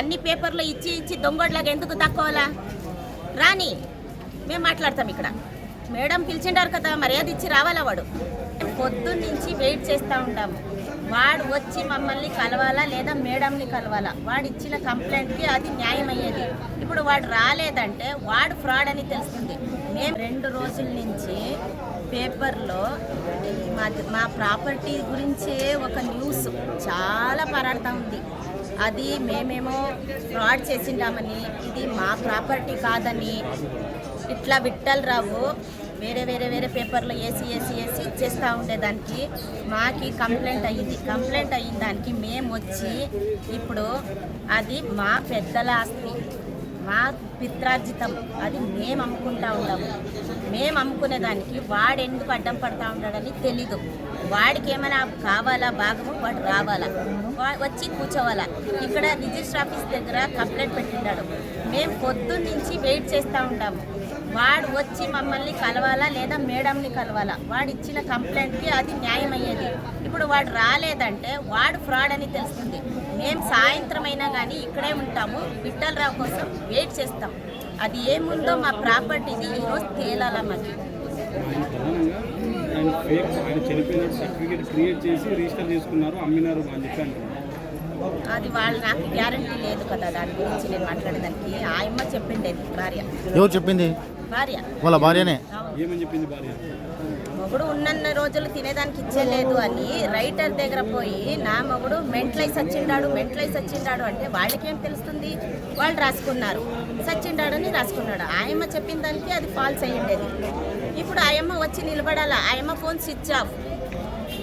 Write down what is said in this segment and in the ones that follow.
అన్ని పేపర్లు ఇచ్చి ఇచ్చి దొంగోడ్లాగా ఎందుకు తక్కువలా రాని మేము మాట్లాడతాం ఇక్కడ. మేడం పిలిచిండారు కదా మర్యాద ఇచ్చి రావాలా వాడు? పొద్దున్న నుంచి వెయిట్ చేస్తూ ఉంటాము వాడు వచ్చి మమ్మల్ని కలవాలా లేదా మేడంని కలవాలా? వాడు ఇచ్చిన కంప్లైంట్కి అది న్యాయమయ్యేది. ఇప్పుడు వాడు రాలేదంటే వాడు ఫ్రాడ్ అని తెలుస్తుంది. మేము రెండు రోజుల నుంచి పేపర్లో మా మా ప్రాపర్టీ గురించే ఒక న్యూస్ చాలా పరాడుతూ ఉంది. అది మేమేమో ఫ్రాడ్ చేసిండామని ఇది మా ప్రాపర్టీ కాదని ఇట్లా విట్టలు రావు. వేరే వేరే వేరే పేపర్లో వేసి వేసి వేసి ఇచ్చేస్తూ ఉండేదానికి మాకి కంప్లైంట్ అయ్యింది. కంప్లైంట్ అయిన దానికి మేము వచ్చి ఇప్పుడు అది మా పెద్దల ఆస్తి మా పిత్రార్జితం. అది మేము అమ్ముకుంటా ఉంటాము మేము అమ్ముకునే దానికి వాడు ఎందుకు అడ్డం పడతా ఉంటాడని తెలీదు. వాడికి ఏమైనా కావాలా భాగము వాడు రావాలా? వా- వచ్చి కూర్చోవాలా? ఇక్కడ రిజిస్టర్ ఆఫీస్ దగ్గర కంప్లైంట్ పెట్టిండాడు మేము పొద్దున్న నుంచి వెయిట్ చేస్తూ ఉంటాము. వాడు వచ్చి మమ్మల్ని కలవాలా లేదా మేడంని కలవాలా? వాడు ఇచ్చిన కంప్లైంట్కి అది న్యాయం అయ్యేది ఇప్పుడు వాడు రాలేదంటే వాడు ఫ్రాడ్ అని తెలుస్తుంది. మేము సాయంత్రం అయినా కానీ ఇక్కడే ఉంటాము. విఠలరావు కోసం వెయిట్ చేస్తాం. అది ఏముందో మా ప్రాపర్టీది ఈరోజు తేలాలా మాకు. ఆయన ఫేక్ ఆయన చనిపోయినట్టు సర్టిఫికేట్ క్రియేట్ చేసి రిజిస్టర్ చేసుకున్నారు అమ్మినారు అని చెప్పి అంటున్నారు అది వాళ్ళు నాకు గ్యారంటీ లేదు కదా దాని గురించి నేను మాట్లాడేదానికి ఆయమ్మ చెప్పిండేది భార్య. ఎవరు చెప్పింది? భార్య. వాళ్ళ భార్యనే. ఏమని చెప్పింది భార్య? మొగుడు ఉన్నన్న రోజులు తినేదానికి ఇచ్చేలేదు అని రైటర్ దగ్గర పోయి నా మొగుడు మెంట్లై సచ్చిండాడు మెంట్లై సచ్చిండాడు అంటే వాళ్ళకేం తెలుస్తుంది? వాళ్ళు రాసుకున్నారు. సచ్చిండాడని రాసుకున్నాడు. ఆయమ్మ చెప్పిన దానికి అది ఫాల్స్ అయ్యిండేది. ఇప్పుడు ఆయమ్మ వచ్చి నిలబడాలా? ఆయమ్మ ఫోన్ స్విచ్ ఆఫ్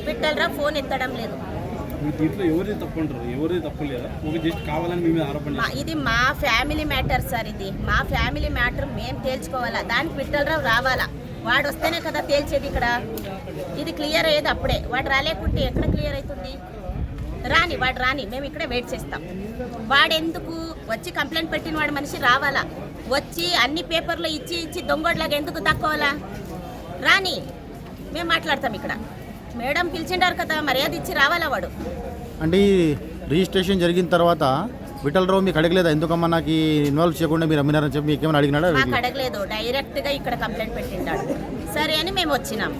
పిట్టలరా ఫోన్ ఎత్తడం లేదు. మీ దీంట్లో ఎవరిది తప్పు అంటారు? ఎవరిది తప్పు లేదా? ఒక జస్ట్ కావాలని మీ మీద ఆరోపణ మా ఇది మా ఫ్యామిలీ మ్యాటర్ సార్ ఇది. మా ఫ్యామిలీ మ్యాటర్ మేము తేల్చుకోవాలా? దానికి పిట్టలరావు రావాలా? వాడు వస్తేనే కదా తేల్చేది ఇక్కడ. ఇది క్లియర్ అయ్యేది అప్పుడే. వాడు రాలేకుంటే ఎక్కడ క్లియర్ అవుతుంది? రాని వాడు రాని. మేము ఇక్కడే వెయిట్ చేస్తాం. వాడు ఎందుకు వచ్చి కంప్లైంట్ పెట్టిన వాడు మనిషి రావాలా? వచ్చి అన్ని పేపర్లు ఇచ్చి ఇచ్చి దొంగోడ్లాగా ఎందుకు తక్కువలా రాని మేము మాట్లాడతాం ఇక్కడ. మేడం పిలిచిండారు కదా మర్యాద ఇచ్చి రావాలా వాడు? అంటే ఈ రిజిస్ట్రేషన్ జరిగిన తర్వాత విఠలరావు మీకు అడగలేదా? ఎందుకమ్మా నాకు ఈ ఇన్వాల్వ్ చేయకుండా మీరు అమ్మినారని చెప్పి మీకు ఏమైనా అడిగినాడా? మాకు అడగలేదు డైరెక్ట్గా ఇక్కడ కంప్లైంట్ పెట్టిండాడు. సరే అని మేము వచ్చినాం.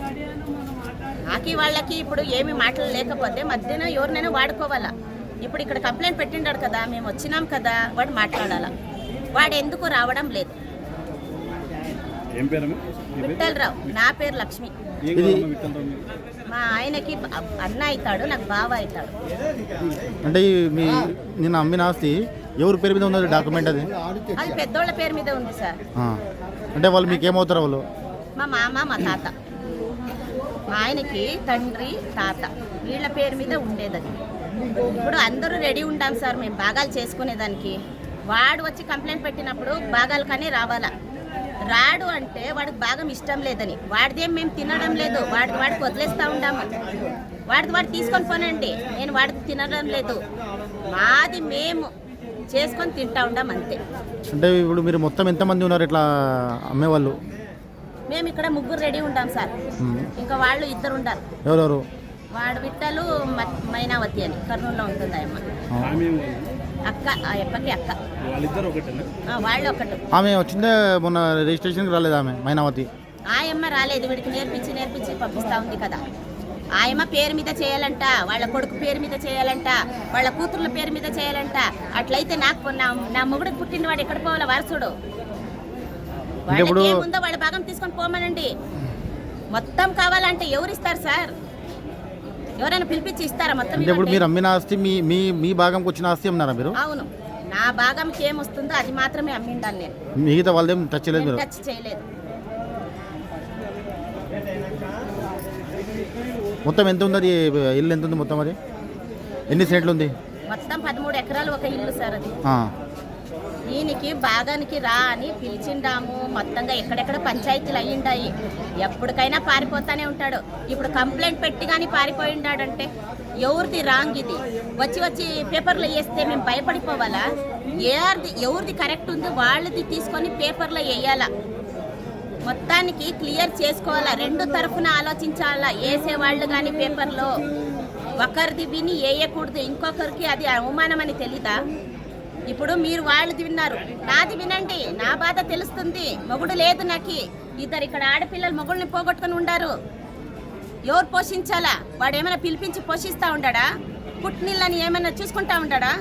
నాకి వాళ్ళకి ఇప్పుడు ఏమి మాటలు లేకపోతే మధ్యన ఎవరినైనా వాడుకోవాలా? ఇప్పుడు ఇక్కడ కంప్లైంట్ పెట్టిండాడు కదా మేము వచ్చినాం కదా వాడు మాట్లాడాలా? వాడు ఎందుకు రావడం లేదు? విఠలరావు. నా పేరు లక్ష్మి? మా ఆయనకి అన్న అవుతాడు నాకు బావ అవుతాడు. అంటే మీ నిన్న అమ్మిన ఆస్తి ఎవరి పేరు మీద ఉన్నది డాక్యుమెంట్ అది? అది పెద్దోళ్ళ పేరు మీద ఉంది సార్. అంటే వాళ్ళు మీకు ఏమవుతారు వాళ్ళు? మా మామ మా తాత. మా ఆయనకి తండ్రి తాత. వీళ్ళ పేరు మీద ఉండేది అది. ఇప్పుడు అందరూ రెడీ ఉంటాం సార్ మేము భాగాలు చేసుకునేదానికి. వాడు వచ్చి కంప్లైంట్ పెట్టినప్పుడు భాగాలు కానీ రావాలా? రాడు అంటే వాడికి భాగం ఇష్టం లేదని. వాడిదేం మేము తినడం లేదు. వాడికి వాడికి వదిలేస్తూ ఉంటాము వాడిది వాడు తీసుకొని పోనండి. నేను వాడికి తినడం లేదు. మాది మేము చేసుకొని తింటా ఉంటాం అంతే. అంటే ఇప్పుడు మీరు మొత్తం ఎంతమంది ఉన్నారు ఇట్లా అమ్మేవాళ్ళు? మేము ఇక్కడ ముగ్గురు రెడీ ఉంటాం సార్. ఇంకా వాళ్ళు ఇద్దరు ఉంటారు ఎవరెవరు? వాడు విట్టలు మైనావతి అని. కర్నూలులో ఉంటుంది ఆయమ్మ కాదు. అక్క ఆ అప్పకి అక్క. వాళ్ళిద్దరు ఒకటేనా? ఆ, వాళ్ళు ఒకటి. ఆమె వచ్చిందే మొన్న రిజిస్ట్రేషన్కి రాలేదు ఆమె మైనావతి? ఆయమ్మ రాలేదు వీడికి నేర్పించి నేర్పించి పంపిస్తా ఉంది కదా. ఆయమ్మ పేరు మీద చేయాలంట వాళ్ళ కొడుకు పేరు మీద చేయాలంట వాళ్ళ కూతుర్ల పేరు మీద చేయాలంట. అట్లయితే నాకు నా నా మొగుడికి పుట్టిన వాడు ఎక్కడ పోవాలా వారసుడు వాళ్ళకి ఏముందో వాళ్ళ భాగం తీసుకొని పోమనండి. మొత్తం కావాలంటే ఎవరు ఇస్తారు సార్? ఎవరైనా పిలిపించి ఇస్తారా మొత్తం అంటే ఇప్పుడు. మీరు అమ్మిన ఆస్తి మీ మీ మీ భాగంకి వచ్చిన ఆస్తి అమ్మినారా మీరు? అవును. నా భాగంకి ఏమొస్తుందో అది మాత్రమే అమ్మిండాను నేను. మిగతా వాళ్ళదేం టచ్ చేయలేదు మీరు? టచ్ చేయలేదు. మొత్తం ఎంత ఉంది అది? ఇల్లు ఎంత ఉంది మొత్తం అది ఎన్ని సెంట్లు ఉంది? మొత్తం పదమూడు ఎకరాలు ఒక ఇల్లు సార్ అది. దీనికి భాగానికి రా అని పిలిచిండాము. మొత్తంగా ఎక్కడెక్కడ పంచాయతీలు అయ్యిండాయి. ఎప్పటికైనా పారిపోతానే ఉంటాడు. ఇప్పుడు కంప్లైంట్ పెట్టి కానీ పారిపోయిండాడంటే ఎవరిది రాంగ్ ఇది? వచ్చి వచ్చి పేపర్లో వేస్తే మేము భయపడిపోవాలా? ఎవరిది ఎవరిది కరెక్ట్ ఉంది వాళ్ళది తీసుకొని పేపర్లో వేయాలా? మొత్తానికి క్లియర్ చేసుకోవాలా? రెండు తరఫున ఆలోచించాలా? వేసేవాళ్ళు కానీ పేపర్లో. ఒకరిది విని వేయకూడదు. ఇంకొకరికి అది అవమానం అని తెలీదా? ఇప్పుడు మీరు వాళ్ళది విన్నారు. నాది వినండి నా బాధ తెలుస్తుంది. మొగుడు లేదు నాకు. ఇద్దరు ఇక్కడ ఆడపిల్లలు మొగుడిని పోగొట్టుకుని ఉండారు. ఎవరు పోషించాలా? వాడు ఏమైనా పిలిపించి పోషిస్తూ ఉండడా? పుట్టినీళ్ళని ఏమైనా చూసుకుంటా ఉండడా?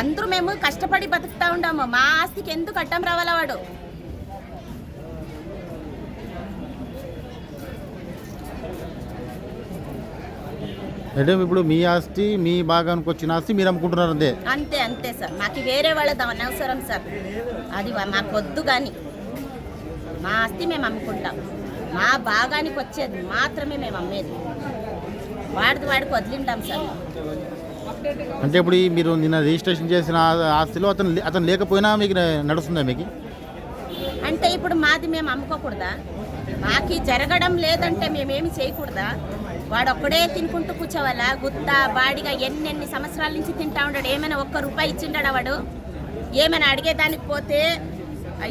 అందరూ మేము కష్టపడి బతుకుతూ ఉండాము. మా ఆస్తికి ఎందుకు అడ్డం రావాలా వాడు? అంటే ఇప్పుడు మీ ఆస్తి మీ భాగానికి వచ్చిన ఆస్తి మీరు అమ్ముకుంటున్నారు అంతే? అంతే అంతే సార్. మాకు వేరే వాళ్ళది అనవసరం సార్. అది మాకు వద్దు కానీ. మా ఆస్తి మేము అమ్ముకుంటాం. మా భాగానికి వచ్చేది మాత్రమే మేము అమ్మేది. వాడిది వాడికి వదిలింటాం సార్. అంటే ఇప్పుడు ఈ మీరు నిన్న రిజిస్ట్రేషన్ చేసిన ఆస్తిలో అతను అతను లేకపోయినా మీకు నడుస్తుందా మీకు? అంటే ఇప్పుడు మాది మేము అమ్ముకోకూడదా? మాకి జరగడం లేదంటే మేమేమి చేయకూడదా? వాడు ఒక్కడే తినుకుంటూ కూర్చోవాలా? గుత్త బాడిగా ఎన్నెన్ని సంవత్సరాల నుంచి తింటా ఉన్నాడు? ఏమైనా ఒక్క రూపాయి ఇచ్చిండాడు వాడు? ఏమైనా అడిగేదానికి పోతే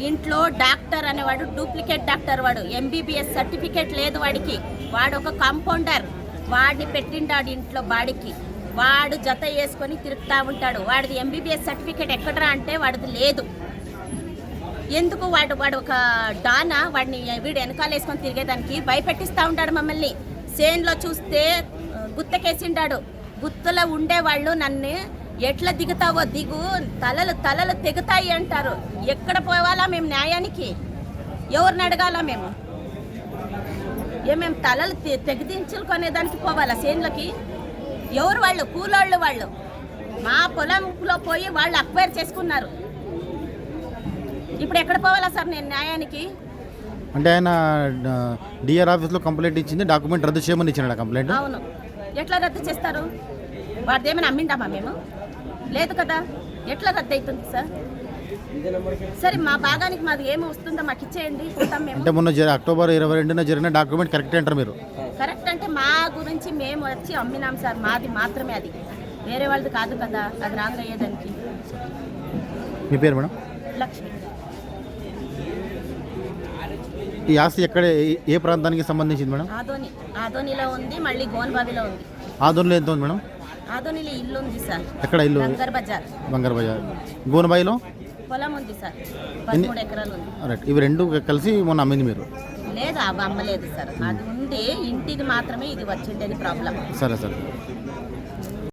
ఇంట్లో డాక్టర్ అనేవాడు డూప్లికేట్ డాక్టర్ వాడు. ఎంబీబీఎస్ సర్టిఫికేట్ లేదు వాడికి. వాడు ఒక కాంపౌండర్. వాడిని పెట్టిండాడు ఇంట్లో బాడికి. వాడు జత వేసుకొని తిరుగుతూ ఉంటాడు. వాడిది ఎంబీబీఎస్ సర్టిఫికేట్ ఎక్కడరా అంటే వాడిది లేదు. ఎందుకు వాడు వాడు ఒక డానా? వాడిని వీడు వెనకాల వేసుకొని తిరిగేదానికి భయపెట్టిస్తూ ఉంటాడు మమ్మల్ని. చేన్లో చూస్తే గుత్తకేసిండాడు. గుత్తలో ఉండేవాళ్ళు నన్ను ఎట్లా దిగుతావో దిగు తలలు తలలు తెగుతాయి అంటారు. ఎక్కడ పోవాలా మేము న్యాయానికి? ఎవరిని అడగాల మేము? ఏ మేము తలలు తె- తెగదించుకునేదానికి పోవాలా సేన్లకి ఎవరు వాళ్ళు? కూలోళ్ళు వాళ్ళు. మా పొలంలో పోయి వాళ్ళు అక్వైర్ చేసుకున్నారు. ఇప్పుడు ఎక్కడ పోవాలా సార్ నేను న్యాయానికి? అంటే ఆయన డిఆర్ ఆఫీస్లో కంప్లైంట్ ఇచ్చింది డాక్యుమెంట్ రద్దు చేయమని ఇచ్చిన కంప్లైంట్. అవును. ఎట్లా రద్దు చేస్తారు? వాడిది ఏమైనా అమ్మిండామా మేము? లేదు కదా. ఎట్లా రద్దు అవుతుంది సార్? సరే మా భాగానికి మాది ఏమి వస్తుందో మాకు ఇచ్చేయండి పోతాం మేము. అంటే మొన్న జరి అక్టోబర్ ఇరవై రెండున జరిగిన డాక్యుమెంట్ కరెక్ట్ అంటారు మీరు. కరెక్ట్ అంటే మా గురించి మేము వచ్చి అమ్మినాం సార్ మాది మాత్రమే అది. వేరే వాళ్ళది కాదు కదా అది రాంగ్ అయ్యేదానికి మీ పేరు మేడం? లక్ష్మి. ఈ ఆస్తి ఎక్కడ ఏ- ప్రాంతానికి సంబంధించింది మేడం? ఆదోని ఆదోనిలో ఉంది మళ్ళీ గోన్బావిలో ఉంది. ఆదోన్లో ఎంత ఉంది మేడం? ఆదోనిలో ఇల్లు ఉంది సార్. ఎక్కడ ఇల్లు లంగర్ బజార్. బంగారు బజార్. గోనబాయిలో పొలం ఉంది సార్. పదమూడు ఎకరాలు ఉంది. రైట్ ఇవి రెండు కలిసి మొన్న అమ్మింది మీరు? లేదు అవి అమ్మలేదు సార్. అది ఉండి ఇంటికి మాత్రమే ఇది వచ్చిండేది ప్రాబ్లం సరే సరే.